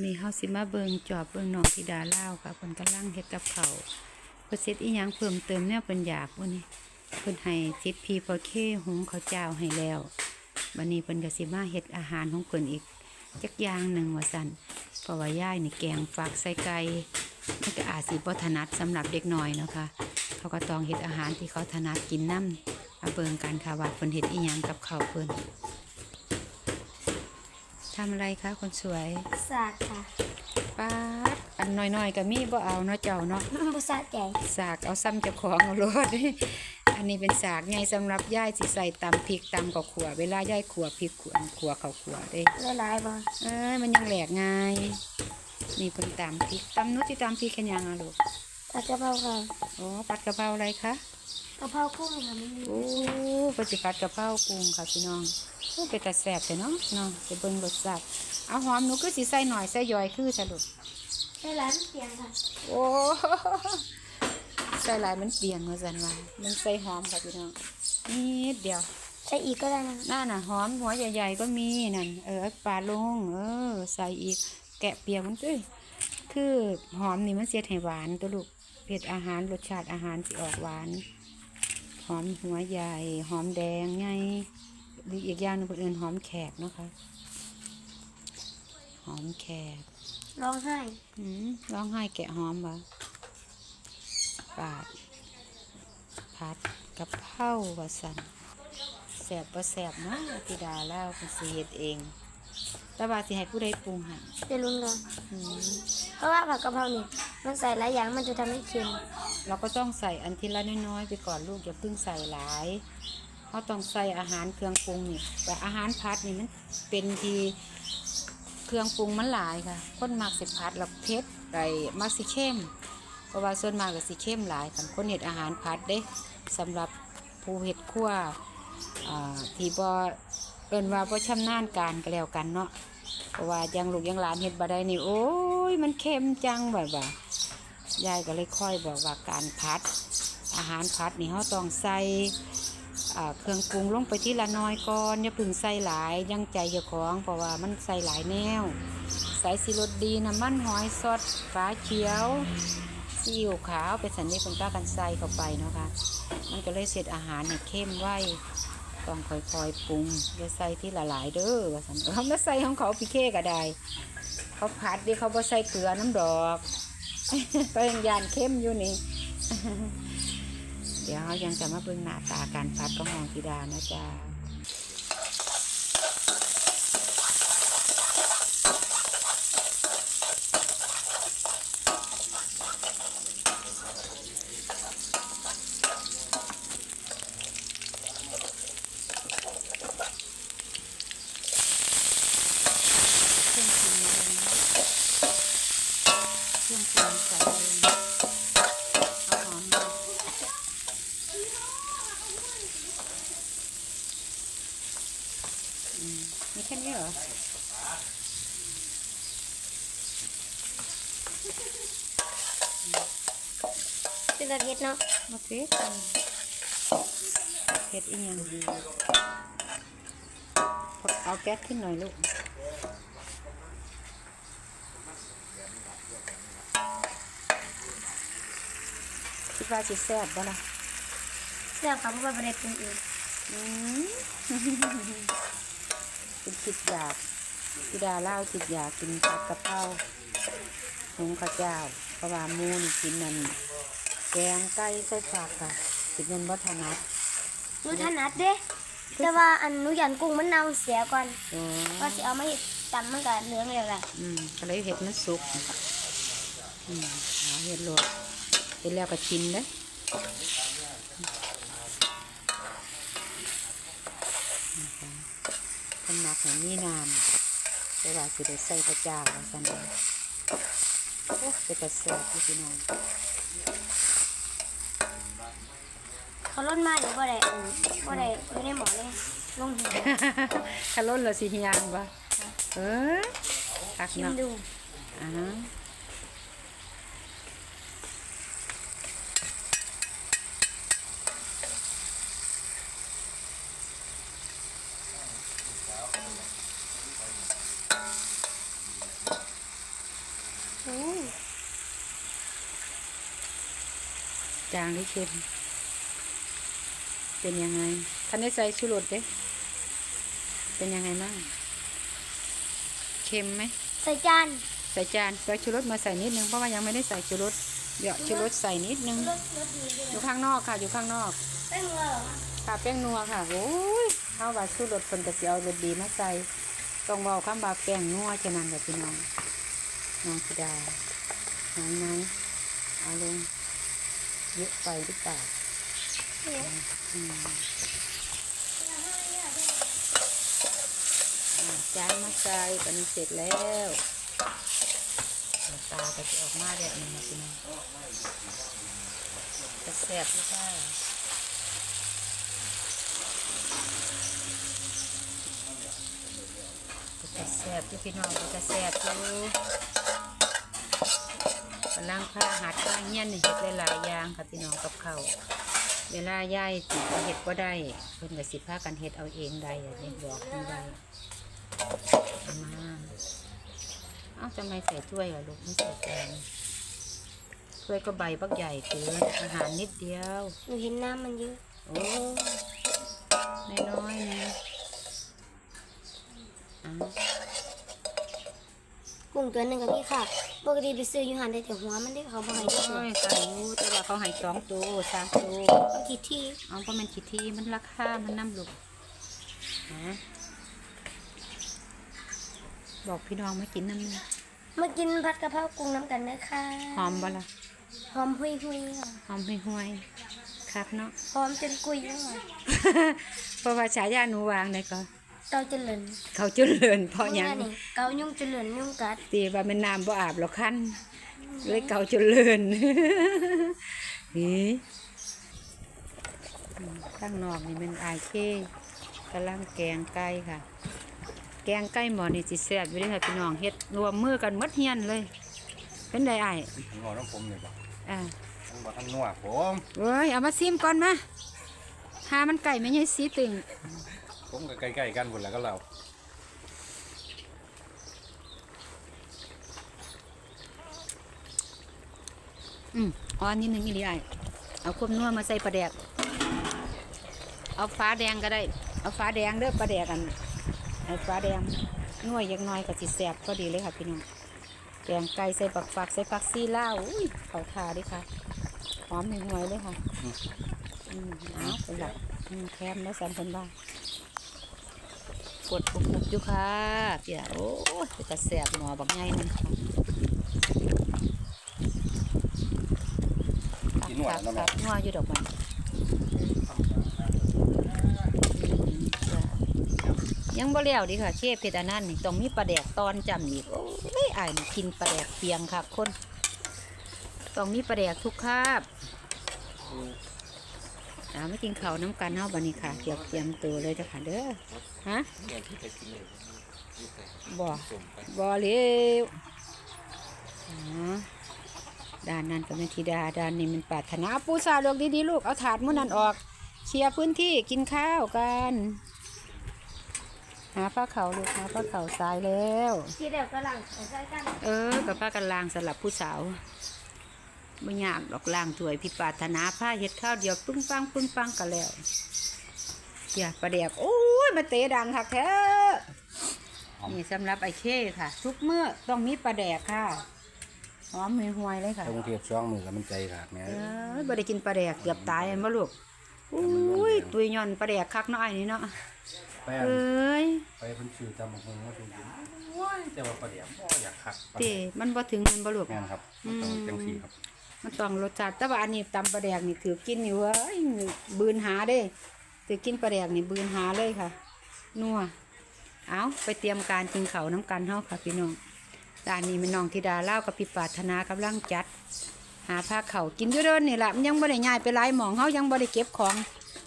วันนี้เฮาสิมาเบิงจอบเบิงน้องธิดาเล่าวค่ะเพิ่นกำลังเฮ็ดกับข้าเพิ่นเฮ็ดอีหยังเพิ่มเติมแนวเพิ่นอยากวันนี้เพิ่นให้ซิดพีพอเคหุงข้าวเจ้าให้แล้ววันนี้เพิ่นก็สิมาเฮ็ดอาหารของเพิ่นอีกจักอย่างหนึ่งว่าซั่นเพราะว่าย่ายนี่แกงฝากใส่ไก่มันก็อาจสิบ่ถนัดสำหรับเด็กน้อยเนาะค่ะเขาก็ต้องเฮ็ดอาหารที่เขาถนัดกินนํมาเบิ่งกันค่ะว่าเพิ่นเฮ็ดอีหยังกับข้าวเพิ่น ทำอะไรคะคนสวยสากค่ะป้าดอันน้อยๆก็มีบ่เอาเนาะเจ้าเนาะบุษาแก่สากเอาซ้ำเจ้าของเอาโลดอันนี้เป็นสากไงสำหรับย่ายสิใส่ตำพริกตำกับขัว เวลาย่ายขัวพริกขัวขัวเขาขัวเด้หลายๆบ่เอ้ยมันยังแหลกง่ายนี่เป็นตำพริกตำนุชที่ตำพริกแค่ยังอะลูกผัดกะเพราค่ะอ๋อผัดกะเพราอะไรคะกะเพรากุ้งค่ะไม่มีโอ้ปฏิผัดกะเพรากุ้งค่ะพี่น้องโอ้ เป็นตาแสบแต่เนาะเนาะจะเบิ่งรสชาติเอาหอมหนูก็สิใส่หน่อยใส่ย่อยคือสรุปหลายๆมันเปลี่ยนค่ะโอ้ใส่หลายมันเปลี่ยนมาสันว่ามันใส่หอมค่ะพี่น้องนิดเดียวใส่อีกก็ได้นะน่าน่ะหอมหัวใหญ่ๆก็มีนั่นเออปลาลงเออ ใส่อีกแกะเปียกมันด้วยคือหอมนี่มันเสียดให้หวานตัวลูกเผ็ดอาหารรสชาติอาหารสิออกหวาน หอมหัวใหญ่ หอมแดงไง หรืออีกอย่างหนึงเป็นอื่นหอมแขกเนาะคะ หอมแขกร้องไห้อืมร้องไห้แกะหอมวะปาดผัดกับเผาวะสันแสบประแสบเนาะธิดาเล่าเป็นสีเฮ็ดเองแต่ว่าสิให้ผู้ใดปรุงให้จะลุ้นกันอืมเพราะว่าผัดกะเพรานี่มันใส่หลายอย่างมันจะทำให้เค็มเราก็ต้องใส่อันทีละน้อยๆไปก่อนลูกอย่าเพิ่งใส่หลาย เขาต้องใส่อาหารเครื่องปรุงนี่แต่อาหารพัดนี่มันเป็นทีเครื่องปรุงมันหลายค่ะคนมักสิพัดแล้วเผ็ดไก่มักสิเข้มเพราะว่าส่วนมากก็สิเข้มหลายคันคนเห็ดอาหารพัดเด้สำหรับผู้เห็ดคั่วที่บ่เอินว่าบ่ชำนาญการก็แล้วกันเนาะเพราะว่ายังลูกยังหลานเฮ็ดบ่ได้นี่โอ้ยมันเค็มจังแบบว่ายายก็เลยค่อยบอกว่าการพัด อาหารพัดนี่เฮาต้องใส่ เครื่องปรุงลงไปทีละน้อยก่อนอย่าพึ่งใส่หลายยังใจเจ้าของเพราะว่ามันใส่หลายแนวใส่สิรสดีน้ำมันหอยสดฟ้าเขียวซีอิ๊วขาวไปสันนิษฐานป้ากันใส่เข้าไปเนาะค่ะมันก็เลยเสร็จอาหารเนี่ยเข้มไว้ต้องค่อยๆปรุงอย่าใส่ที่ละหลายเด้อว่าสันเขาไม่ใส่ของเขาพี่เคก็ได้เขาผัดดิเขาบ่ใส่เกลือน้ำดอกก็ยังยานเข้มอยู่นี่ เดี๋ยวเขายังจะมาเบิ่งหน้าตาการผัดของหองธิดานะจ๊ะ เครื่องปรุงมาเลยนะเครื่องปรุงใส่เลยเอาหอมมาอื มมีแค่นี้เหรอเป็นแบบเผ็ดเนาะมาเผ็ดเผ็ดอีกอย่างเอาแก๊สขึ้นหน่อยลูกคิดว่าจะแซ่บบ่ล่ะเสื้อค่ะเพราะว่าไม่ได้ปรุงเองอืม เป็นคิดอยากพิดาเล่าคิดอยากกินผัดกะเพราหุงข้าวเจ้าเพราะว่าหมูนี่กินนั่นแกงไก่ใส่ผักค่ะกินเงินวัฒนัดหนูถนัดเด้แต่ว่าอันหนูยันกุ้งมันเน่าเสียก่อนอ๋อว่าสิเอามาเฮ็ดตำมันก็เหลืองแล้วล่ะอืมก็เลยเห็ดมันสุกอืมเอาเห็ดลวกเห็ดแล้วก็ชิมเด้นะคะ คนมักให้มีน้ำแต่ว่าสิได้ใส่พระเจ้าว่าซั่นเด้อโอ้เป็นตาแซ่บอยู่พี่น้องเขาล้นมาเดี๋ยวบ่ได้อันบ่ได้อยู่ในหม้อเลยลงหิวคาร่นเราสิเฮียงปะเออคักชิมเนาะดูอ่า จางหรือเค็ม เป็นยังไงท่านได้ใส่ชูรสเด้เป็นยังไงบ้างเค็มไหม ใส่จาน ใส่จานใส่ชูรสมาใส่นิดนึงเพราะว่ายังไม่ได้ใส่ชูรสเดี๋ยวชูรสใส่นิดนึงรสรสดีเลยอยู่ข้างนอกค่ะ อยู่ข้างนอกเป็นเงาเหรอค่ะแป้งนัวค่ะโอ้ยข้าวว่าชูรสคนกระเจียวรสดีมาใส่ต้องบอกคำว่าแป้งนัวฉะนั้นแบบพี่น้อง น้องธิดาหายไหมเอาลงเยอะไปหรือเปล่าเนี่ยอืมจานมาใส่กันเสร็จแล้วตาก็จะออกมาแบบนี้นะพี่น้องจะแซ่บหรือเปล่าจะแซ่บที่พี่น้องจะแซ่บอยู่ กำลังผ้าหัดผ้าเงี้ยนนี่เฮ็ดหลายๆอย่างค่ะพี่น้องกับเขาวเวลาย่ายสิเฮ็ดก็ได้เพิ่นก็สิพากันเฮ็ดเอาเองได้อะนี่บอกเพิ่นได้เอามาเอ้าทำไมใส่ถ้วยอะลูกไม่ใส่จานถ้วยก็ใบบักใหญ่เกินอาหารนิดเดียวหนูเห็นน้ำมันเยอะโอ้น้อยๆนะอ้าว กุ้งตัวหนึ่งกับพี่ค่ะปกติไปซื้ออยู่หันได้แต่หัวมันได้เขาบ่ให้ได้โอ้ยไก่อยู่แต่ว่าเขาให้สองตัวสามตัวเอากี่ที่เอาเพราะมันขีดทีมันราคามันน้ำลูกฮะบอกพี่น้องมากินน้ำนึงมากินผัดกะเพรากุ้งน้ำกันนะคะหอมบ่ล่ะหอมหุยหุยๆค่ะหอมห่วยๆคักเนาะหอมจนกุยแล้วค่ะเพราะว่าฉายาหนูวางได้ก็ เกาเจริญเขาเจริญเพราะหยังนี่เกายุ่งเจริญยุ่งกัดตีว่ามันน้ำบ่อาบหรอกคันเลยเก่าเจริญฮีอืมข้างนอกนี่มันอายเคกำลังแกงไก่ค่ะ แกงไก่หมอนี่สิแซ่บอยู่เด้อค่ะพี่น้องเฮ็ดรวมมือกันหมดเฮียนเลย เป็นไดอ้ายหัวน้องผมเนี่ยบ่อ่าผมบอกท่านนัวผมเว้ยเอามาซิมก่อนมาหามันไก่ไม่ใช่สีตึง ผมก็ใกล้ๆกันหมดแล้วก็เราอืมอ่อนนิดนึงอีหลีไอายเอาควบนัวมาใส่ปลาแดก เอาฟ้าแดงก็ได้ เอาฟ้าแดงเด้อปลาแดกกันเอาฟ้าแดงนัวอยังน้อยก็สิแซ่บพอดีเลยค่ะพี่น้องแกงไก่ใส่ปักฝักใส่ปักซี่ล่าวอุ้ยเขาทาเด้วยค่ะหอมห่วยๆเลยค่ะ อืมเอาเป็นแบบอืมแคมแล้วสันคนบ้าง กดปุบอยู่ค่ะเปียโอ้ยเป็นกระแสบหมอบักไงนึงค่ะหนวดครับแล้วครับนัวอยู่ดอกมันยังบ่เลี้ยวดิค่ะเชฟเพชรนนั้นนี่ต้องมีปลาแดกตอนจำอีกโอ้ยอายกินปลาแดกเปียงค่ะคนต้องมีปลาแดกทุกคาบามากินข้าวน้ำกันเฮาบัดนี้ค่ะเกี่ยวเตรียมตัวเลยเด้อค่ะเด้อฮะบ่บ่เร็วอ๋อด้านนั้นก็เป็นธิดาด้านนี้มันปรารถนาปูสาลูกดีๆลูกเอาถาดมื้อนั้นออกเคลียร์พื้นที่กินข้าวกัน หาผ้าเขาวลูกหาผ้าเขาวสายแล้วที่เดียวก็หลังใส่กันเออกับผ้ากันลางสำหรับผู้สาว ไม่ยากดอกล่างถวยพิปรารถนาผ้าเห็ดข้าวเดียวปึ้งปังปึ้งปังกันแล้วอย่าประเดี๋ยวโอ้ยมาเตะดังค่ะแท้นี่สำหรับไอ้เข้ค่ะ ทุกเมื่อต้องมีปลาแดกค่ะหอมมีหวยเลยค่ะถ้ากรุงเทพช่องมือแล้วมันใจขาดแม่เอ้ยบ่ได้กินปลาแดกเกือบตายเห็นบ่ลูกอุ้ยตุยย่อนปลาแดกคักน้อยนี่เนาะแป้งเอ้ยไปเพิ่นชื่อจำบักมึงว่าถูกกินโอ้ยแต่ว่าประเดี๋ยวบ่อยากคักเต้มันบ่ถึงแมันบ่ลูกแม่นครับมันต้องจังซี่ครับ มันต้องรสชาติแต่ว่าอันนี้ตำปลาแดกนี่ถือกินนี่เว้ยบืนหาเด้ถือกินปลาแดกนี่บืนหาเลยค่ะ นัวเอาไปเตรียมการกินเขาน้ำกันเฮาค่ะพี่น้องด้านนี้มันน้องธิดาเล่ากับพี่ปารถนากำลังจัด หาผ้าเขากินอยู่เดินนี่แหละมันยังบ่ได้ย้ายไปหลายหมองเฮายังบ่ได้เก็บของ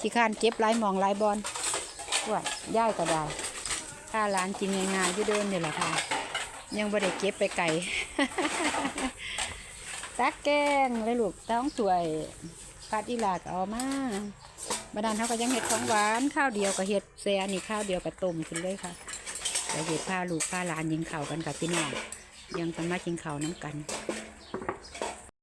ขี้ข้านเก็บหลายหมองหลายบอลว่าย้ายก็ได้ถ้าร้านกินง่ายๆอยู่เดินนี่แหละค่ะ ยังบ่ได้เก็บไปไก่ ตักแกงเลยลูกต้องสวยพาดอีหลากเอามาบาดานเขาก็ยังเห็ดของหวานข้าวเดียวกับเห็ดแซ่นี่ข้าวเดียวกับต้มขึ้นเลยค่ะแล้วเห็ดผ้าลูกผ้าหลานยิงเข่ากันกับพี่น้องยังสามากิงเข่าน้ำกัน